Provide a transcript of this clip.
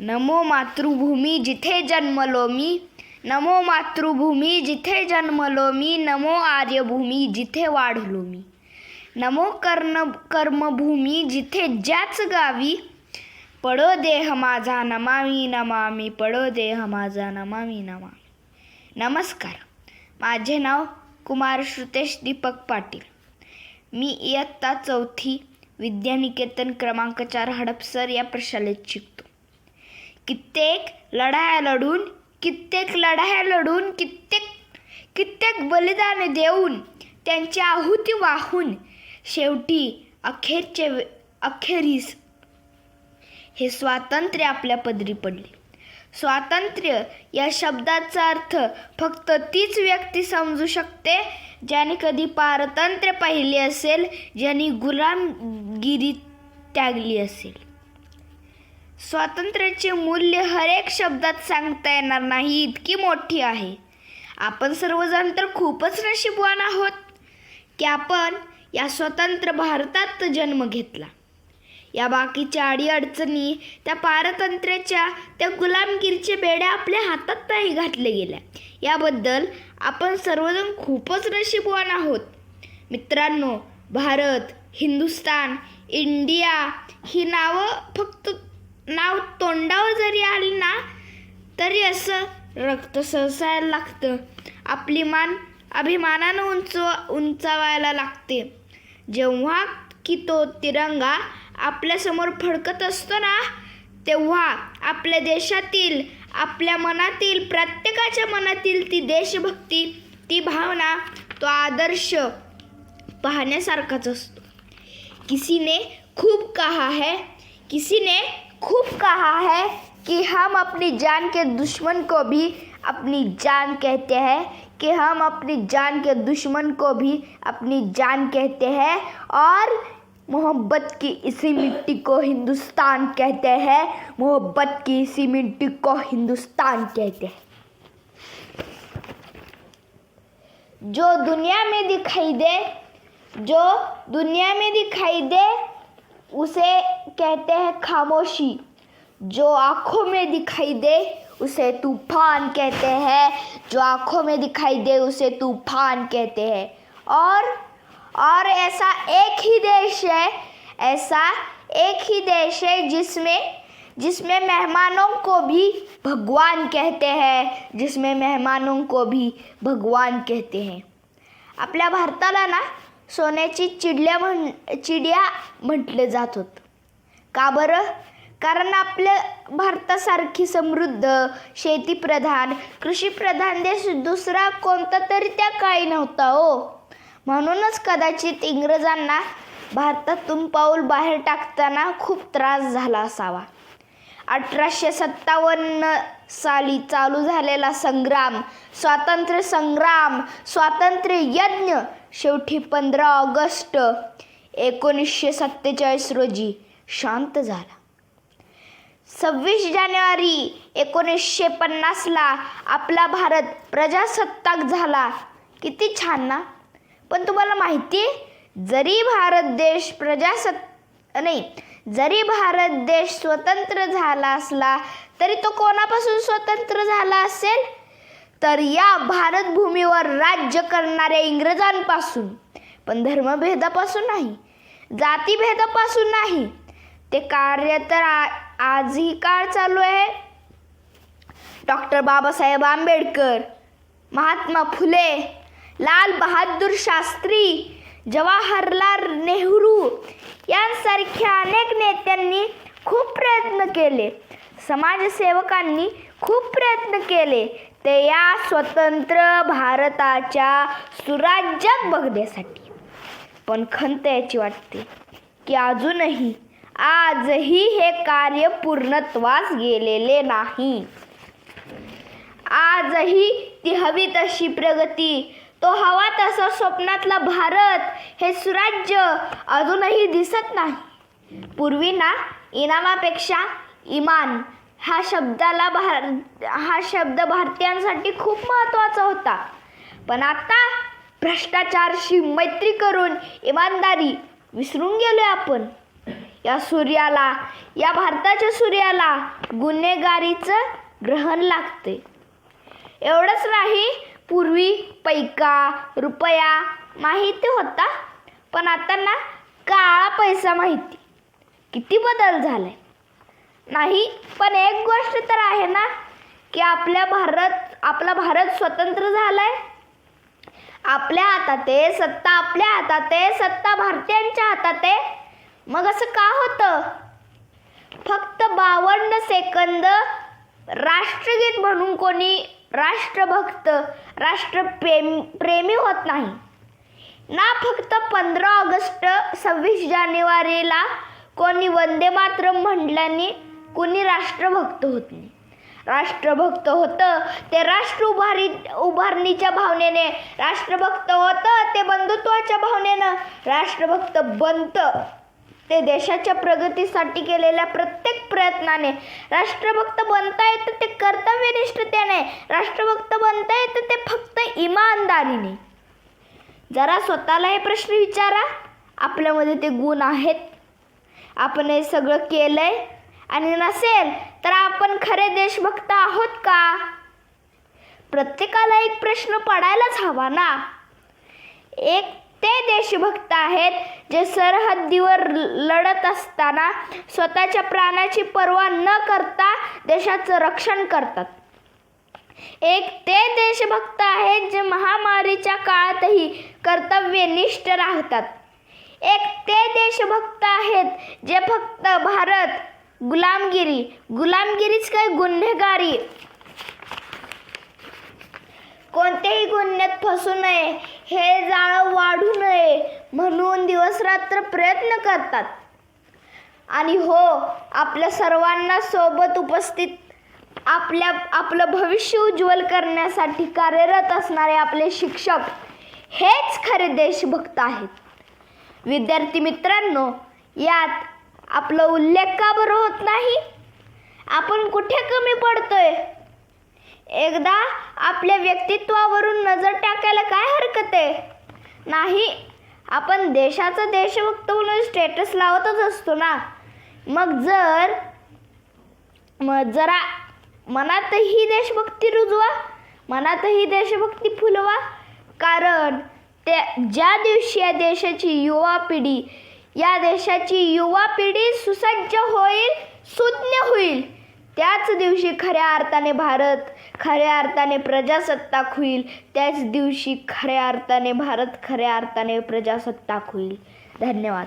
नमो मातृभूमी जिथे जन्मलो मी नमो मातृभूमी जिथे जन्मलो मी नमो आर्यभूमी जिथे वाढलो मी नमो कर्ण कर्मभूमी जिथे ज्याच गावी पडो देह माझा नमामी नमामी पडो देह माझा नमामी नमामी. नमस्कार माझे नाव कुमार श्रुतेश दीपक पाटील. मी इयत्ता चौथी विद्यानिकेतन क्रमांक चार हडपसर या प्रशालेत शिकतो. कित्येक लढाया लढून कित्येक लढाया लढून कित्येक कित्येक बलिदान देऊन त्यांची आहुती वाहून शेवटी अखेरचे अखेरीस हे स्वातंत्र्य आपल्या पदरी पडले. स्वातंत्र्य या शब्दाचा अर्थ फक्त तीच व्यक्ती समजू शकते ज्याने कधी पारतंत्र्य पाहिले असेल ज्यांनी गुलामगिरी त्यागली असेल. स्वातंत्र्याचे मूल्य हर एक शब्दात सांगता येणार नाही इतकी मोठी आहे. आपण सर्वजण तर खूपच नशीबवान आहोत की आपण या स्वतंत्र भारतात जन्म घेतला. या बाकीच्या अडीअडचणी त्या पारतंत्र्याच्या त्या गुलामगिरीच्या बेड्या आपल्या हातात नाही घातल्या गेल्या. याबद्दल आपण सर्वजण खूपच नशीबवान आहोत. मित्रांनो भारत हिंदुस्तान इंडिया ही नावं फक्त नाव तोंडावर जरी आली ना तरी असं रक्त सहसायला लागतं. आपली मान अभिमानानं उंच उंचावायला लागते. जेव्हा की तो तिरंगा आपल्यासमोर फडकत असतो ना तेव्हा आपल्या देशातील आपल्या मनातील प्रत्येकाच्या मनातील ती देशभक्ती ती भावना तो आदर्श पाहण्यासारखाच असतो. किसीने खूप कहा है किसीने खूब कहा है कि हम अपनी जान के दुश्मन को भी अपनी जान कहते हैं, कि हम अपनी जान के दुश्मन को भी अपनी जान कहते हैं और मोहब्बत की इसी मिट्टी को हिंदुस्तान कहते हैं, मोहब्बत की इसी मिट्टी को हिंदुस्तान कहते हैं। जो दुनिया में दिखाई दे, जो दुनिया में दिखाई दे उसे कहते हैं खामोशी। जो आँखों में दिखाई दे, उसे तूफ़ान कहते हैं। जो आँखों में दिखाई दे, उसे तूफ़ान कहते हैं। और और ऐसा एक ही देश है, ऐसा एक ही देश है जिसमें जिसमें मेहमानों को भी भगवान कहते हैं। जिसमें मेहमानों को भी भगवान कहते हैं। आपल्या भारताला ना सोन्याची चिडल्या म्हण चिड्या म्हटलं जात होतं. का बरं? कारण आपल्या भारतासारखी समृद्ध शेतीप्रधान कृषीप्रधान देश दुसरा कोणता तरी त्या काळी नव्हता हो. म्हणूनच कदाचित इंग्रजांना भारतातून पाऊल बाहेर टाकताना खूप त्रास झाला असावा. अठराशे सत्तावन्न साली चालू झालेला संग्राम स्वातंत्र्य संग्राम स्वातंत्र्य यज्ञ शेवटी पंधरा ऑगस्ट एकोणीसशे सत्तेचाळीस रोजी शांत झाला. सव्वीस जानेवारी एकोणीसशे पन्नासला आपला भारत प्रजासत्ताक झाला. किती छान ना? पण तुम्हाला माहिती आहे जरी भारत देश प्रजासत् नाही जरी भारत देश स्वतंत्र झाला असला तरी तो कोणापासून स्वतंत्र झाला असेल? तर या भारत भूमीवर राज्य करणाऱ्या इंग्रजांपासून पण धर्मभेदापासून नाही जातीभेदापासून नाही ते कार्य तर आ आजही काळ चालू आहे. डॉक्टर बाबासाहेब आंबेडकर महात्मा फुले लाल बहादूर शास्त्री जवाहरलाल नेहरू यांसारख्या अनेक नेत्यांनी खूप प्रयत्न केले. समाजसेवकांनी खूप प्रयत्न केले. ते या स्वतंत्र भारताच्या सुराज्यात बघण्यासाठी. पण खंत याची वाटते की अजूनही आजही हे कार्य पूर्णत्वास गेलेले नाही. आजही ती हवी तशी प्रगती तो हवा तसा स्वप्नातला भारत हे सुराज्य अजूनही दिसत नाही. पूर्वी ना इनामापेक्षा इमान हा शब्दाला भार हा शब्द भारतीयांसाठी खूप महत्त्वाचा होता. पण आता भ्रष्टाचारशी मैत्री करून इमानदारी विसरून गेलो आपण. या सूर्याला या भारताच्या सूर्याला गुन्हेगारीचं ग्रहण लागते एवढंच नाही पूर्वी पैका रुपया माहिती होता. पण आता ना काळा पैसा माहिती. किती बदल झालाय. नाही पण एक गोष्ट तर आहे ना की आपल्या भारत आपला भारत स्वतंत्र झालाय. आपल्या हातात आहे सत्ता आपल्या हातात आहे सत्ता भारतीयांच्या हातात. आहे मग असं का होतं? फक्त बावन्न सेकंद राष्ट्रगीत म्हणून कोणी राष्ट्रभक्त राष्ट्रप्रेम प्रेमी होत नाही. ना फक्त पंधरा ऑगस्ट सव्वीस जानेवारीला कोणी वंदे मातरम म्हटल्याने कुणी राष्ट्रभक्त होत नाही. राष्ट्रभक्त होतं ते राष्ट्र उभारी उभारणीच्या भावनेने राष्ट्रभक्त होतं ते बंधुत्वाच्या भावनेनं राष्ट्रभक्त बनतं. ते देशाच्या प्रगतीसाठी केलेल्या प्रत्येक प्रयत्नाने राष्ट्रभक्त बनता येतं ते कर्तव्यनिष्ठतेने राष्ट्रभक्त बनता येतं ते फक्त इमानदारीने. जरा स्वतःला हे प्रश्न विचारा आपल्यामध्ये ते गुण आहेत. आपण हे सगळं केलं आहे आणि नसेल तर आपण खरे देशभक्त आहोत का? प्रत्येकाला एक प्रश्न पडायलाच हवा ना. एक ते देशभक्त आहेत जे सरहद्दीवर लढत असताना स्वतःच्या प्राणाची पर्वा न करता देशाचं रक्षण करतात. एक ते देशभक्त आहेत जे महामारीच्या काळातही कर्तव्यनिष्ठ राहतात. एक ते देशभक्त आहेत जे फक्त भारत गुलामगिरी. गुलामगिरीच काय गुन्हेगारी? कोणत्याही गुन्ह्यात फसू नये हे जाळं वाढू नये म्हणून दिवसरात्र प्रयत्न करतात. आणि हो आपल्या सर्वांना सोबत उपस्थित आपल्या आपलं भविष्य उज्ज्वल करण्यासाठी कार्यरत असणारे आपले शिक्षक हेच खरे देशभक्त आहेत. विद्यार्थी मित्रांनो यात आपला उल्लेख का बरं होत नाही? आपण कुठे कमी पडतोय? एकदा आपल्या व्यक्तित्वावरून नजर टाकायला काय हरकत आहे? नाही आपण देशाचं देशभक्त म्हणून स्टेटस लावतच असतो ना. मग जर मग जरा मनातही देशभक्ती रुजवा मनातही देशभक्ती फुलवा. कारण त्या ज्या दिवशी या देशाची युवा पिढी या देशाची युवा पिढी सुसज्ज होईल सुज्ञ होईल. त्याच दिवशी खऱ्या अर्थाने भारत खऱ्या अर्थाने प्रजासत्ताक होईल. त्याच दिवशी खऱ्या अर्थाने भारत खऱ्या अर्थाने प्रजासत्ताक होईल. धन्यवाद.